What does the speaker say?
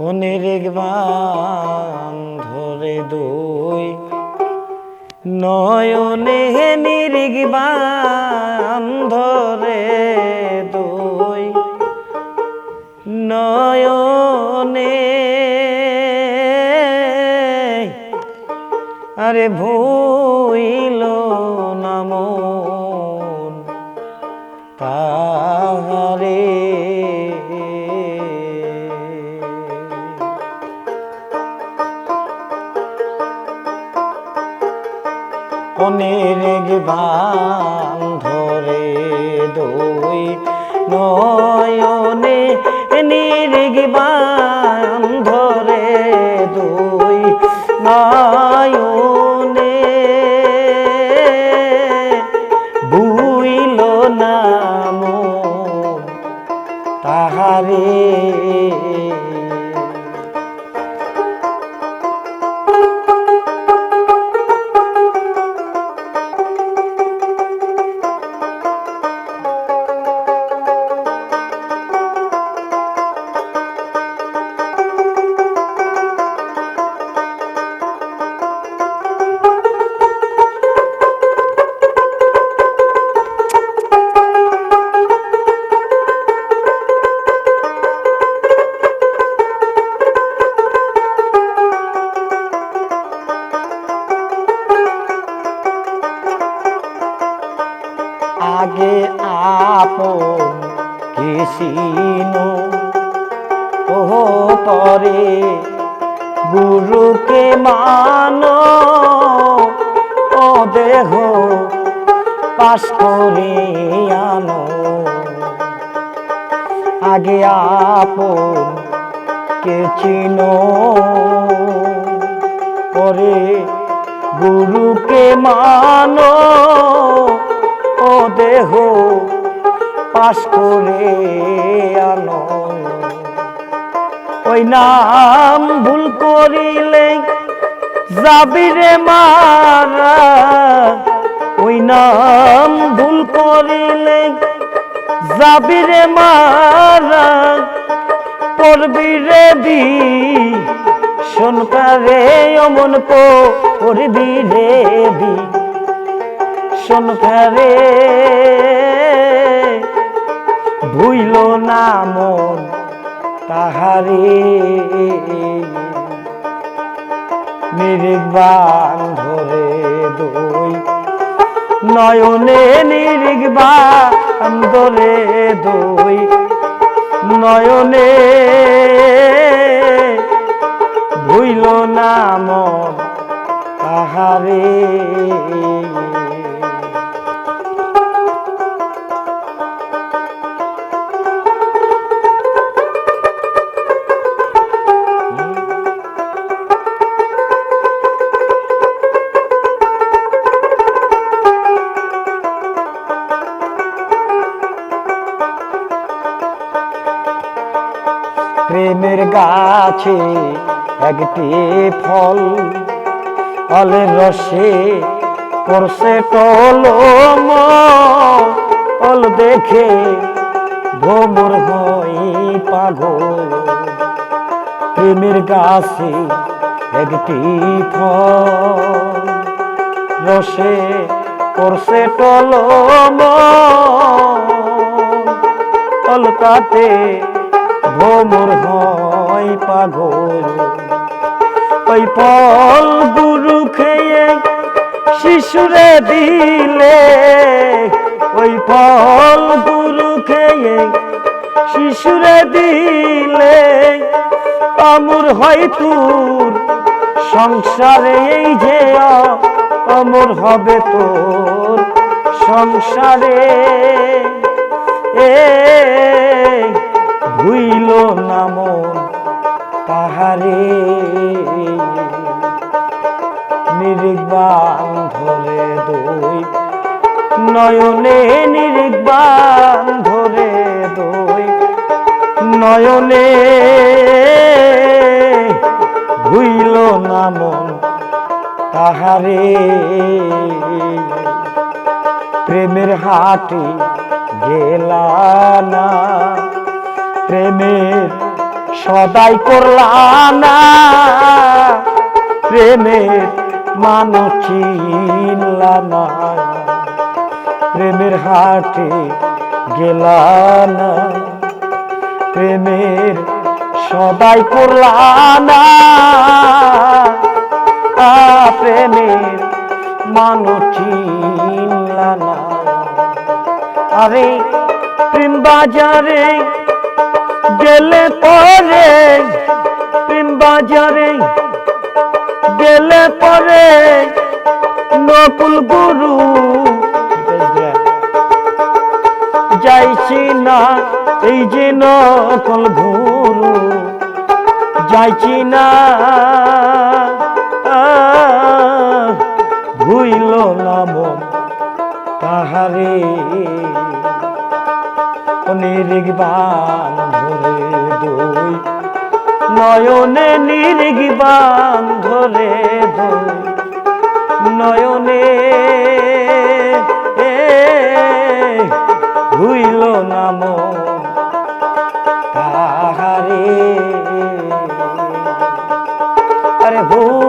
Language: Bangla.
নিরিগবান ধরে দুই। নয়নে নিরিগবান ধরে দুই। নয়নে আরে ভুইল অনেক বান ধরে দই নয়নে নিরিগ ধরে দই নয়নে। বুইল নাম তাহারে আগে আপন কৃষিনো ও পরে গুরুকে মানো। ও দেহ পাশ করে আনো। আগে আপন কে চিনো পরে গুরুকে মানো। দেহ পাশ করে আনো। ওই নাম ভুল করিলে যাবিরে মারা। ওই নাম ভুল করিলে যাবিরে মারা। পড়বি রে বি শোনকারে অমন পড়বি রে বি শোনকারে ভুইল না মন তাহারে। নিরিগবান ধরে দই নয়নে নিরিগবান ধরে দই নয়নে। ভুইল না মন তাহারে। প্রেমের গাছে একটি ফল ফলের রসে পড়ছে টলম ফল দেখে ভোমর হই পাগল। প্রেমের গাছে একটি ফল, রসে টলম ফল তাতে ভোমর হয় পাগল। ওই ফল গুরু খেয়ে শিশুরে দিলে। ওই ফল গুরু খেয়ে শিশুরে দিলে। আমর হয় তোর সংসারে, এই যে অমর হবে তোর সংসারে। নয়নে নিরিগবান ধরে দই। নয়নে ভুইল নামন তাহারে। প্রেমের হাটে গেলা না। প্রেমের সদাই করলাম না। প্রেমের মানুষ না। প্রেমের হাটে গেলা না। প্রেমের সদাই করলাম না। আ, প্রেমের মানুষ আরে প্রেম বাজারে গেলে পরে প্রেম বাজারে গেলে পরে নকুল গুরু এই যে নকল গুরু যাইছি না। ভুইল না মন তাহারে। নিরিগবান ধরে দই নয়নে নিরিগবান ধরে দই যাব